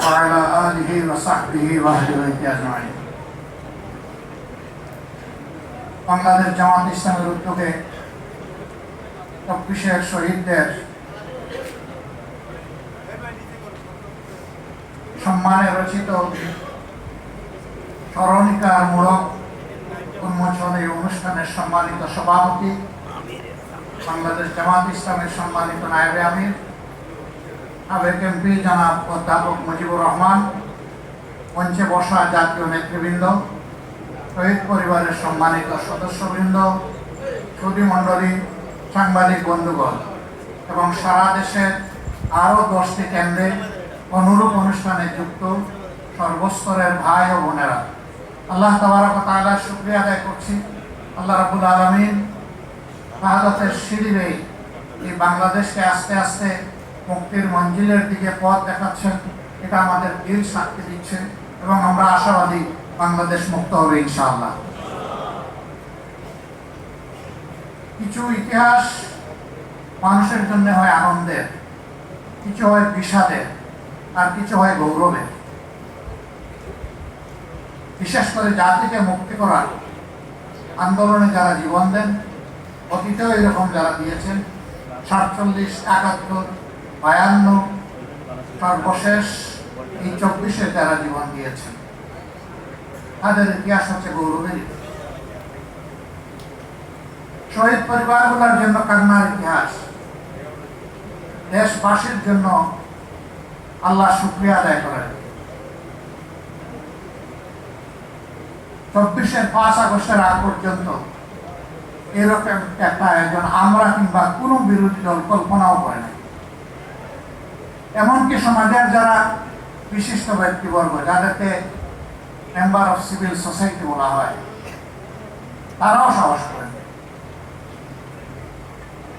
وعلى آله وصحبه وأهل بيته أجمعين বাংলাদেশ জামাত ইসলামের উদ্যোগে চব্বিশের শহীদদের সম্মানে রচিত স্মরণিকার মূলক উন্মোচন এই অনুষ্ঠানের সম্মানিত সভাপতি বাংলাদেশ জামাত ইসলামের সম্মানিত নায়েবে আমির সাবেক এমপি জনাব অধ্যাপক মুজিবুর রহমান, মঞ্চে বসা জাতীয় নেতৃবৃন্দ, শহীদ পরিবারের সম্মানিত সদস্যবৃন্দ সুদী মণ্ডলী, সাংবাদিক বন্ধুগণ, এবং সারা দেশের আরও দশটি কেন্দ্রে অনুরূপ অনুষ্ঠানে যুক্ত সর্বস্তরের ভাই ও বোনেরা। আল্লাহ তাবারক তাআলার শুকরিয়া আদায় করছি। আল্লাহ রাবুল আলমিন শাহাদতের সিঁড়ি এই বাংলাদেশকে আস্তে আস্তে মুক্তির মঞ্জিলের দিকে পথ দেখাচ্ছেন, এটা আমাদের দিল সাক্ষী দিচ্ছে এবং আমরা আশাবাদী বাংলাদেশ মুক্ত হবে ইনশাআল্লাহ। কিছু ইতিহাস মানুষের জন্য হয় আনন্দের, কিছু হয় বিষাদের, আর কিছু হয় গৌরবের। বিশেষ করে জাতিকে মুক্তি করার আন্দোলনে যারা জীবন দেন, অতীতেও এরকম যারা দিয়েছেন, সাতচল্লিশ, একাত্তর বায়ান্ন সর্বশেষ এই চব্বিশে যারা জীবন দিয়েছেন, তাদের ইতিহাস হচ্ছে গৌরবের। শহীদ পরিবারগুলোর জন্য কান্নার ইতিহাস। দেশবাসীর জন্য আল্লাহ শুক্রিয়া আদায় করেন। চব্বিশের পাঁচ আগস্টের আগ পর্যন্ত এরকম একটা আয়োজন আমরা কিংবা কোনো বিরোধী দল কল্পনাও করে নাই। এমনকি সমাজের যারা বিশিষ্ট ব্যক্তিবর্গ, যাদেরকে মেম্বার অফ সিভিল সোসাইটি বলা হয়, তারাও সাহস করেন।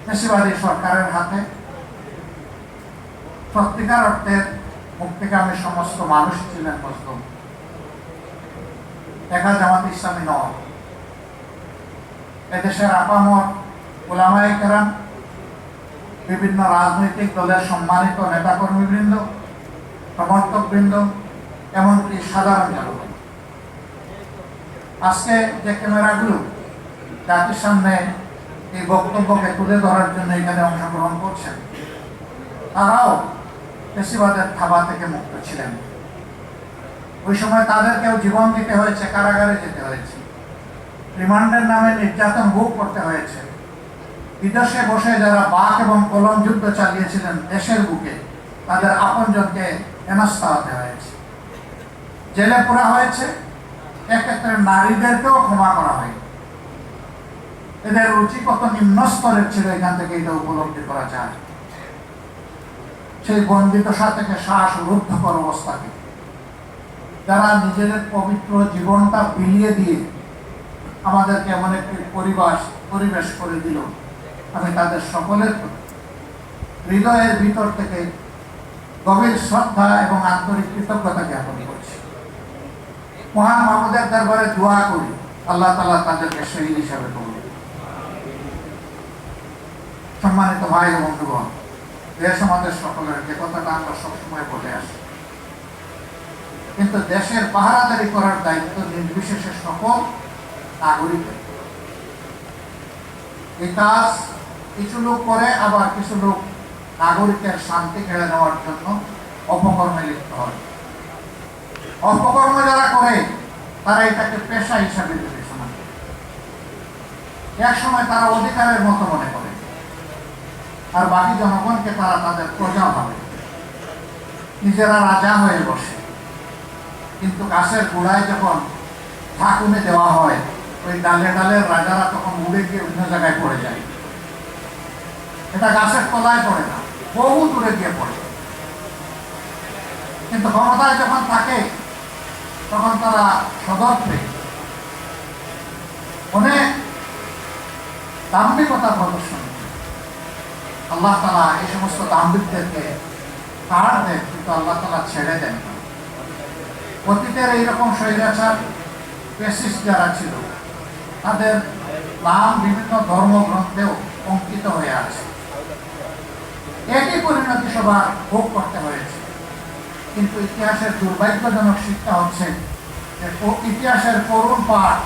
পেশিবাদী সরকারের হাতে সত্যিকার অর্থের মুক্তিকামী সমস্ত মানুষ ছিলেন মজলুম। দেখা জামাত ইসলামী নয়। এদেশের আপামর ওলামাই কেরাম বিভিন্ন রাজনৈতিক দলের সম্মানিত নেতাকর্মীবৃন্দ, সমর্থকবৃন্দ, এমনকি সাধারণ জনগণ। আজকে যে ক্যামেরাগুলো জাতির সামনে এই বক্তব্যকে তুলে ধরার জন্য এখানে অংশগ্রহণ করছেন, তারাও পেশিবাদের থাবা থেকে মুক্ত ছিলেন। ওই সময় তাদেরকেও জীবন দিতে হয়েছে, কারাগারে যেতে হয়েছে। রিমান্ডের নামে নির্যাতন ভোগ করতে হয়েছে। বিদেশে বসে যারা বাক এবং কলম যুদ্ধ চালিয়েছিলেন দেশের বুকে, তাদের আপনজনকে হেনস্থা হতে হয়েছে। জেলে পোড়া হয়েছে, এক্ষেত্রে নারীদেরকেও ক্ষমা করা হয় এদের রুচি কত নিম্ন স্তরের ছিল, এখান থেকে এটা উপলব্ধি করা যায়। সেই বন্দিদশা থেকে শ্বাস রুদ্ধকর অবস্থাকে। যারা নিজেদের পবিত্র জীবনটা বিলিয়ে দিয়ে আমাদেরকে এমন একটি পরিবেশ পরিবেশ করে দিল। আমি তাদের সকলের প্রতি হৃদয়ের ভিতর থেকে গভীর শ্রদ্ধা এবং আন্তরিক কৃতজ্ঞতা জ্ঞাপন করছি। মহান মাহমুদের দরবারে দোয়া করি, আল্লাহ তালা তাদেরকে শহীদ হিসাবে করুন। সম্মানিত ভাই ও বন্ধুগণ, দেশ আমাদের সকলের যে কথাটা আমরা সবসময় বলে আসি, কিন্তু দেশের পাহারাদারি করার দায়িত্ব নির্বিশেষে সকল নাগরিকের। এই কাজ কিছু লোক করে, আবার কিছু লোক নাগরিকের শান্তি কেড়ে নেওয়ার জন্য অপকর্মে লিপ্ত হয়। অপকর্ম যারা করে, তারা এটাকে পেশা হিসাবে বিবেচনা করে। এক সময় তারা অধিকারের মতো মনে করে। আর বাকি জনগণকে তারা তাদের প্রজা ভাবে। নিজেরা রাজা হয়ে বসে। কিন্তু গাছের গোড়ায় যখন ঠাকুনে দেওয়া হয়, ওই ডালে ডালের রাজারা তখন উড়ে গিয়ে অন্য জায়গায় পড়ে যায়। এটা গাছের তলায় পড়ে না, বহু দূরে গিয়ে পড়ে। কিন্তু ক্ষমতায় যখন থাকে, তখন তারা সদর্থে অনেক দাম্ভিকতা প্রদর্শন আল্লাহ তালা এই সমস্ত দাম্ভিকদেরকে ছাড় দেন, কিন্তু আল্লাহ তালা ছেড়ে দেন অতীতের এইরকম স্বৈরাচার পেসিস যারা ছিল, তাদের নাম বিভিন্ন ধর্মগ্রন্থেও অঙ্কিত হয়ে আছে। একই পরিণতি সবার ভোগ করতে হয়েছে। কিন্তু ইতিহাসের দুর্ভাগ্যজনক শিক্ষা হচ্ছে যে ইতিহাসের করুণ পাঠ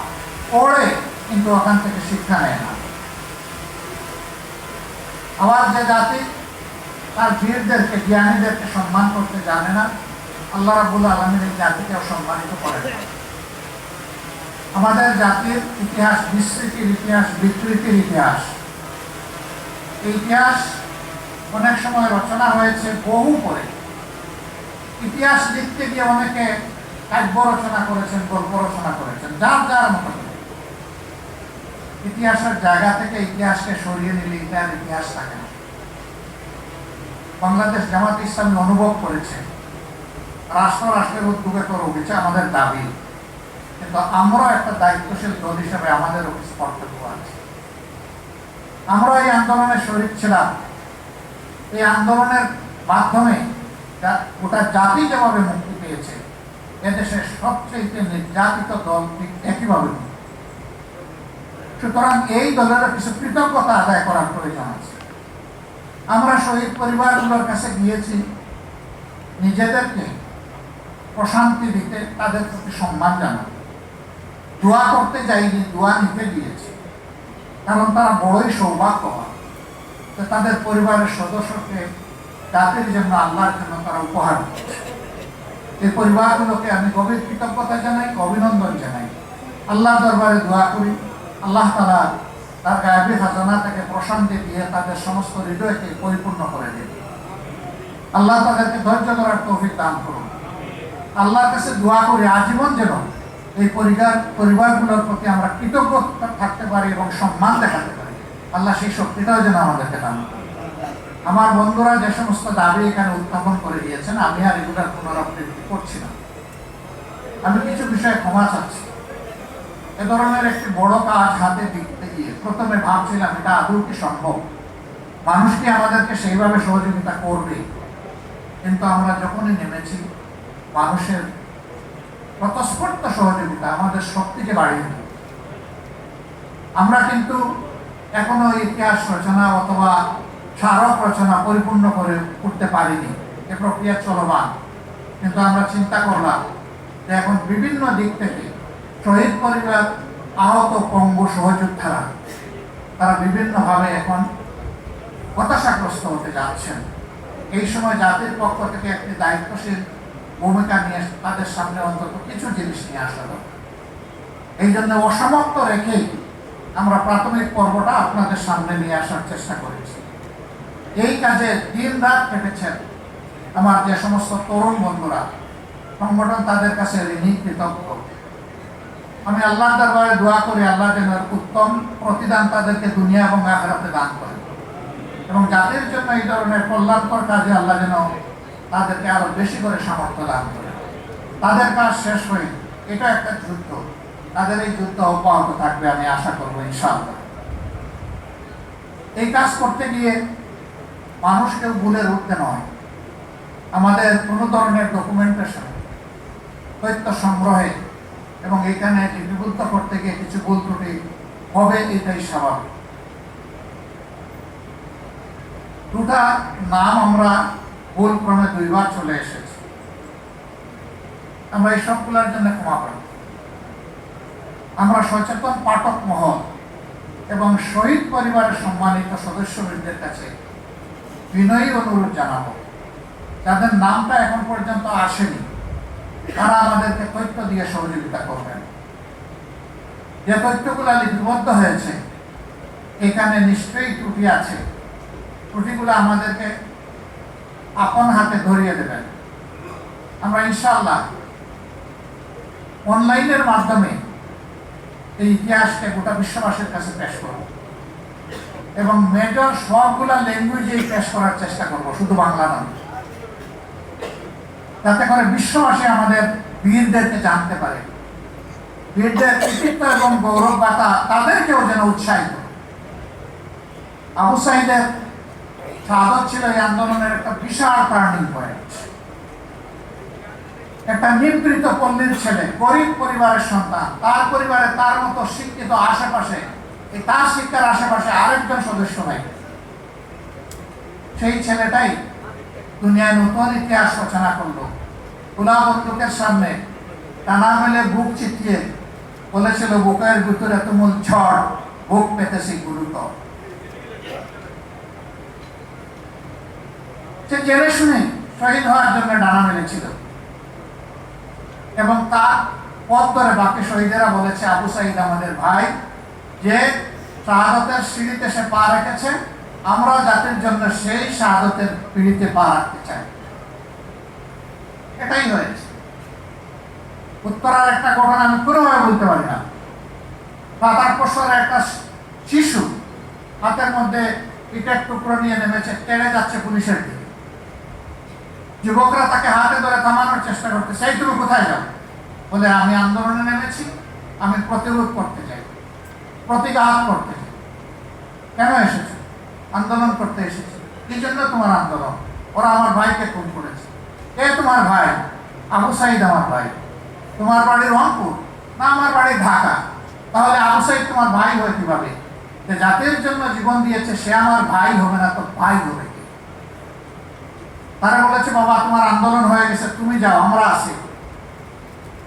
পড়ে কিন্তু ওখান থেকে শিক্ষা নেয় না। আবার যে জাতি তার বীরদেরকে, জ্ঞানীদেরকে সম্মান করতে জানে না, আল্লাহ রাবুল আলমীর এই জাতিকেও সম্মানিত করে। আমাদের জাতির ইতিহাস বিস্মৃতির ইতিহাস, বিকৃতির ইতিহাস। ইতিহাস অনেক সময় রচনা হয়েছে বহু পরে। ইতিহাস লিখতে গিয়ে অনেকে কাব্য রচনা করেছেন, গল্প রচনা করেছেন, যার যার মতো ইতিহাসের জায়গা থেকে ইতিহাসকে সরিয়ে নিলে ইতিহাস ইতিহাস থাকে না। বাংলাদেশ জামাত ইসলামী অনুভব করেছে রাষ্ট্র রাষ্ট্রের উদ্যোগে তো রয়েছে আমাদের দাবি। কিন্তু আমরা একটা দায়িত্বশীল দল হিসেবে আমাদের কর্তব্য আছে আমরা এই আন্দোলনে শরীর ছিলাম। এই আন্দোলনের মাধ্যমে গোটা জাতি যেভাবে মুক্তি পেয়েছে, এদেশের সবচেয়ে নির্যাতিত দল ঠিক একইভাবে সুতরাং এই দলের কিছু কৃতজ্ঞতা আদায় করার প্রয়োজন আছে। আমরা শহীদ পরিবারগুলোর কাছে গিয়েছি, নিজেদেরকে প্রশান্তি দিতে তাদের প্রতি সম্মান জানাতে। দোয়া করতে যাইনি, দোয়া নিতে গিয়েছি কারণ তারা বড়ই সৌভাগ্যবান। যে তাদের পরিবারের সদস্যকে জাতির জন্য আল্লাহর জন্য তারা উপহার এই পরিবারগুলোকে আমি গভীর কৃতজ্ঞতা জানাই, অভিনন্দন জানাই। আল্লাহ দরবারে দোয়া করি, আল্লাহ তালা তার গায়বী খাজানা থেকে প্রশান্তি দিয়ে তাদের সমস্ত হৃদয়কে পরিপূর্ণ করে দেবে আল্লাহ তাদেরকে ধৈর্য করার তৌফিক দান করুন। আল্লাহর কাছে দোয়া করি আজীবন যেন এই পরিবার পরিবারগুলোর প্রতি আমরা কৃতজ্ঞ থাকতে পারি এবং সম্মান দেখাতে পারি। আল্লাহ সেই শক্তিটাও যেন আমাদেরকে দান করেন। আমার বন্ধুরা যে সমস্ত দাবি এখানে উত্থাপন করে দিয়েছেন, আমি আর এগুলোর পুনরাবৃত্তি করছি না। আমি কিছু বিষয়ে ক্ষমা চাচ্ছি। এ ধরনের একটি বড় কাজ হাতে দিতে গিয়ে প্রথমে ভাবছিলাম, এটা আদৌ কি সম্ভব? মানুষ কি আমাদেরকে সেইভাবে সহযোগিতা করবে? কিন্তু আমরা যখনই নেমেছি, মানুষের স্বতঃস্ফূর্ত সহযোগিতা আমাদের শক্তিকে বাড়িয়ে আমরা কিন্তু এখনও ইতিহাস রচনা অথবা স্মারক রচনা পরিপূর্ণ করে উঠতে পারিনি। এ প্রক্রিয়া চলমান। কিন্তু আমরা চিন্তা করলাম যে এখন বিভিন্ন দিক থেকে শহীদ পরিবার, আহত পঙ্গু সহযোদ্ধারা, তারা বিভিন্নভাবে এখন হতাশাগ্রস্ত হতে যাচ্ছেন। এই সময় জাতির পক্ষ থেকে একটি দায়িত্বশীল ভূমিকা নিয়ে তাদের সামনে অন্তত কিছু জিনিস নিয়ে আসা। এই জন্য অসমাপ্ত রেখেই আমরা প্রাথমিক পর্বটা আপনাদের সামনে নিয়ে আসার চেষ্টা করেছি। এই কাজে দিন রাত কেটেছেন আমার যে সমস্ত তরুণ বন্ধুরা, সংগঠন তাদের কাছে ঋণী, কৃতজ্ঞ। আমি আল্লাহ দরবারে দোয়া করি, আল্লাহ যেন উত্তম প্রতিদান তাদেরকে দুনিয়া এবং আখেরাতে দান করে এবং যাদের জন্য এই ধরনের কল্যাণকর কাজে আল্লাহ যেন তাদেরকে আরও বেশি করে সামর্থ্য দান করে তাদের কাজ শেষ হয়ে, এটা একটা যুদ্ধ। তাদের এই যুদ্ধ অব্যাহত থাকবে আমি আশা করব, ইনশাআল্লাহ। এই কাজ করতে গিয়ে মানুষকেও ভুলের উঠতে নয়, আমাদের কোনো ধরনের ডকুমেন্টেশন তথ্য সংগ্রহে এবং এখানে লিপিবদ্ধ করতে গিয়ে কিছু ভুল ত্রুটি হবে, এটাই স্বাভাবিক। দুটা নাম আমরা ভুল ক্রমে দুইবার চলে এসেছি। আমরা এই সবগুলোর জন্য ক্ষমা করি আমরা সচেতন পাঠক মহল এবং শহীদ পরিবারের সম্মানিত সদস্যবৃন্দের কাছে বিনয়ী অনুরোধ জানাব। যাদের নামটা এখন পর্যন্ত আসেনি, তারা আমাদেরকে তথ্য দিয়ে সহযোগিতা করবেন। যে তথ্যগুলো লিপিবদ্ধ হয়েছে, এখানে নিশ্চয়ই ত্রুটি আছে। ত্রুটিগুলো আমাদেরকে আপন হাতে ধরিয়ে দেবেন। আমরা ইনশাআল্লাহ অনলাইনের মাধ্যমে এই ইতিহাসকে গোটা বিশ্ববাসীর কাছে পেশ করব এবং মেজর সবগুলা ল্যাঙ্গুয়েজেই পেশ করার চেষ্টা করব, শুধু বাংলা নয়। যাতে করে বিশ্ববাসী আমাদের বীরদেরকে জানতে পারে। বীরদের কৃতিত্ব এবং গৌরব বাতা তাদেরকেও যেন উৎসাহিত আবু সাইদের শাহাদত ছিল এই আন্দোলনের একটা বিশাল টার্নিং পয়েন্ট। একটা নিবৃত পল্লীর ছেলে, গরিব পরিবারের সন্তান, তার পরিবারে তার মতো শিক্ষিত আশেপাশে তার শিক্ষার আশেপাশে আরেকজন সদস্য নাই। সেই ছেলেটাই দুনিয়ায় নতুন ইতিহাস রচনা করল। গুলাবন্দুকের সামনে টানা মেলে বুক চিতিয়ে বলেছিল, বুকের ভিতরে তুমুল ঝড়, বুক পেতেছি গুরুতর। সে জেনে শুনে শহীদ হওয়ার জন্য ডানা মেলেছিল। এবং তার পথ ধরে বাকি শহীদেরা বলেছে, আবু সাইদ আমাদের ভাই, যে শাহাদতের সিঁড়িতে সে পা রেখেছে আমরা জাতির জন্য সেই শাহাদতের পিড়িতে পা রাখতে চাই। এটাই হয়েছে। উত্তরার একটা ঘটনা আমি কোনোভাবে বলতে পারি না। পাতার পশরের একটা শিশু, হাতের মধ্যে ইটের টুকরো নিয়ে নেমেছে টেনে যাচ্ছে পুলিশের দিকে। যুবকরা তাকে হাতে ধরে থামানোর চেষ্টা করতে সেই তুমি কোথায় যাও? বলে, আমি আন্দোলনে নেমেছি, আমি প্রতিরোধ করতে চাই, প্রতিঘাত করতে চাই। কেন এসেছ? আন্দোলন করতে এসেছি। কি জন্য তোমার আন্দোলন? ওরা আমার ভাইকে খুন করেছে। কে তোমার ভাই? আবু সাইদ আমার ভাই। তোমার বাড়ি রংপুর না আমার বাড়ি ঢাকা? তাহলে আবু সাইদ তোমার ভাই হয় কীভাবে? যে জাতির জন্য জীবন দিয়েছে, সে আমার ভাই হবে না, তো ভাই হবে। তারা বলেছে, বাবা, তোমার আন্দোলন হয়ে গেছে, তুমি যাও, আমরা আছি।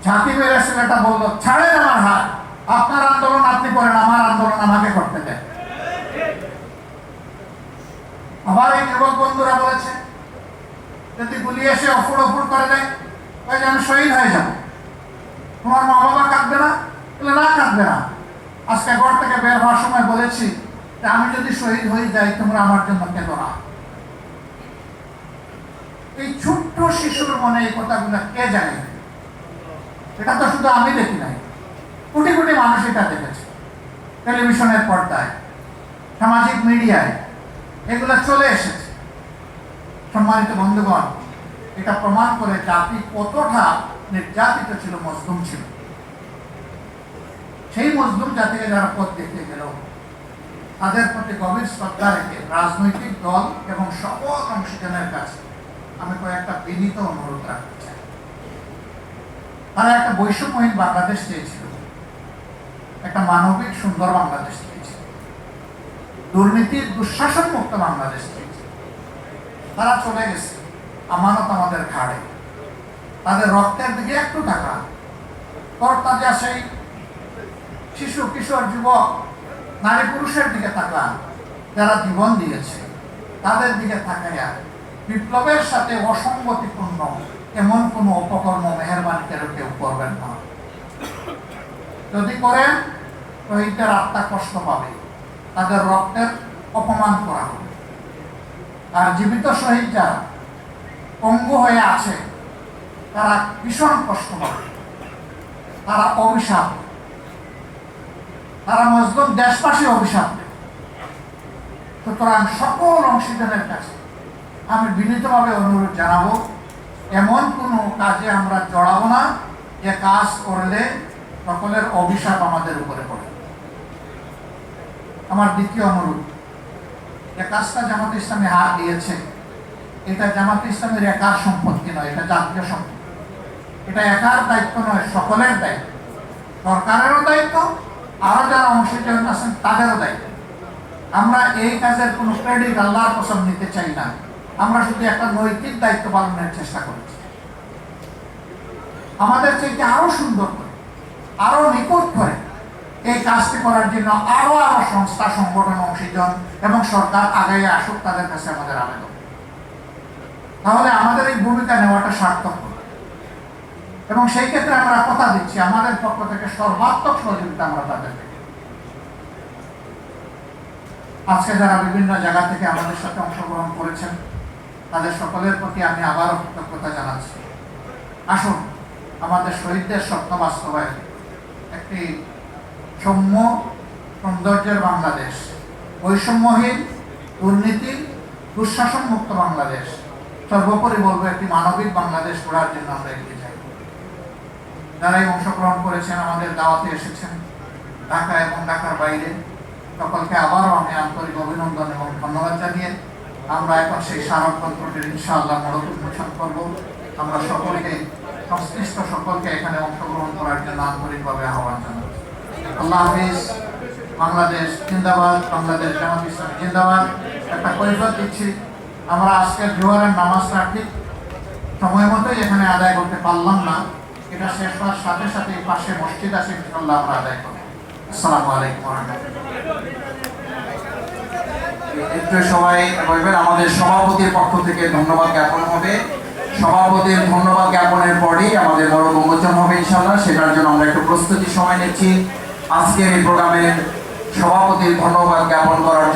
ঝাঁকি মেরে ছেলেটা বলল, ছাড়েন আমার হাত, আপনার আন্দোলন আপনি করেন, আমার আন্দোলন আমাকে করতে দেন। আবার এই যুবক বন্ধুরা বলেছে, যদি গুলি এসে অফুর অফুর করে দেয় আমি শহীদ হয়ে যাব তোমার মা বাবা কাঁদবে না বলে না কাঁদবে না। আজকে ঘর থেকে বের হওয়ার সময় বলেছি যে, আমি যদি শহীদ হয়ে যাই, তোমরা আমার জন্য কেঁদো না। এই ছোট্ট শিশুর মনে এই কথাগুলো কে জানে? এটা তো শুধু আমি দেখি নাই। কোটি কোটি মানুষ এটা দেখেছে। টেলিভিশনের পর্দায়, সামাজিক মিডিয়ায়, এগুলো চলে এসেছে। সম্মানিত বন্ধুগণ, এটা প্রমাণ করে জাতি কতটা নির্যাতিত ছিল, মজলুম ছিল। সেই মজলুম জাতিকে যারা পথ দেখতে গেল, তাদের প্রতি গভীর শ্রদ্ধা রেখে রাজনৈতিক দল এবং সকল অংশীজনের কাছে আমি কয়েকটা বিনীত অনুরোধ রাখতে চাই। তারা একটা বৈষম্যহীন বাংলাদেশ চেয়েছিল। একটা মানবিক সুন্দর বাংলাদেশ চেয়েছিল। দুর্নীতির দুঃশাসন মুক্ত বাংলাদেশ চেয়েছিল। তারা চলে গেছে আমানত আমাদের ঘাড়ে। তাদের রক্তের দিকে একটু টাকা তোর তাজা সেই শিশু, কিশোর, যুবক, নারী, পুরুষের দিকে তাকান। যারা জীবন দিয়েছে, তাদের দিকে তাকাইয়া বিপ্লবের সাথে অসঙ্গতিপূর্ণ, এমন কোনো উপকর্ম মেহরবানি করে কেউ করবেন না। যদি করেন শহীদদের আত্মা কষ্ট পাবে, তাদের রক্তের অপমান করা হবে। আর জীবিত শহীদ যারা পঙ্গু হয়ে আছে, তারা ভীষণ কষ্ট পাবে। তারা অভিশাপ। তারা মজলুম দেশবাসী অভিশাপ সুতরাং সকল অংশীদারের কাছে আমি বিনীতভাবে অনুরোধ জানাব, এমন কোনো কাজে আমরা জড়াবো না, যে কাজ করলে সকলের অভিশাপ আমাদের উপরে পড়ে। আমার দ্বিতীয় অনুরোধ, যে কাজটা জামাত ইসলামী হাত দিয়েছে, এটা জামাত ইসলামের একার সম্পত্তি নয়, এটা জাতীয় সম্পত্তি। এটা একার দায়িত্ব নয়, সকলের দায়িত্ব। সরকারেরও দায়িত্ব, আরও যারা অংশীদার আছেন তাদেরও দায়িত্ব। আমরা এই কাজের কোনো ক্রেডিট আল্লাহর কসম নিতে চাই না। আমরা শুধু একটা নৈতিক দায়িত্ব পালনের চেষ্টা করেছি আমাদের চাইতে আরও সুন্দর করে, আরও নিকট করে এই কাজটি করার জন্য আরও আরও সংস্থা, সংগঠন অংশীজন এবং সরকার আগাই আসুক তাদের কাছে আমাদের আবেদন তাহলে আমাদের এই ভূমিকা নেওয়াটা সার্থক। এবং সেই ক্ষেত্রে আমরা কথা দিচ্ছি, আমাদের পক্ষ থেকে সর্বাত্মক সহযোগিতা আমরা তাদের। আজকে যারা বিভিন্ন জায়গা থেকে আমাদের সাথে অংশগ্রহণ করেছেন তাদের সকলের প্রতি আমি আবারও কৃতজ্ঞতা জানাচ্ছি। আসুন, আমাদের শহীদদের স্বপ্ন বাস্তবায়ন। একটি সৌম্য, সৌন্দর্যের বাংলাদেশ। বৈষম্যহীন, দুর্নীতি দুঃশাসন মুক্ত বাংলাদেশ। সর্বোপরি বলব, একটি মানবিক বাংলাদেশ গড়ার জন্য আমরা এগিয়ে যাই। যারাই অংশগ্রহণ করেছেন, আমাদের দাওয়াতে এসেছেন, ঢাকা এবং ঢাকার বাইরে। সকলকে আবারও আমি আন্তরিক অভিনন্দন এবং ধন্যবাদ জানিয়ে আমরা এখন সেই স্মারকপত্রটির ইনশাআল্লাহ মোড়ক উন্মোচন করব। আমরা সকলকে, সংশ্লিষ্ট সকলকে এখানে অংশগ্রহণ করার জন্য আন্তরিকভাবে আহ্বান জানাই। আল্লাহ হাফিজ, বাংলাদেশ জিন্দাবাদ, বাংলাদেশ জামাত ইসলাম জিন্দাবাদ। একটা কৈফত দিচ্ছি, আমরা আজকের জোয়ারের নামাজটা ঠিক সময় মতোই এখানে আদায় করতে পারলাম না। এটা শেষ হওয়ার সাথে সাথে পাশে মসজিদ আছে ইনশাল্লাহ আমরা আদায় করব। আসসালামু আলাইকুম রাহমাতুল্লাহ। একটু সবাই বলবেন আমাদের সভাপতির পক্ষ থেকে ধন্যবাদ জ্ঞাপন হবে। সভাপতির ধন্যবাদ জ্ঞাপনের পরেই আমাদের বড় উন্মোচন হবে ইনশাল্লাহ সেটার জন্য আমরা একটু প্রস্তুতি সময় নিচ্ছি। আজকের এই প্রোগ্রামের সভাপতির ধন্যবাদ জ্ঞাপন করার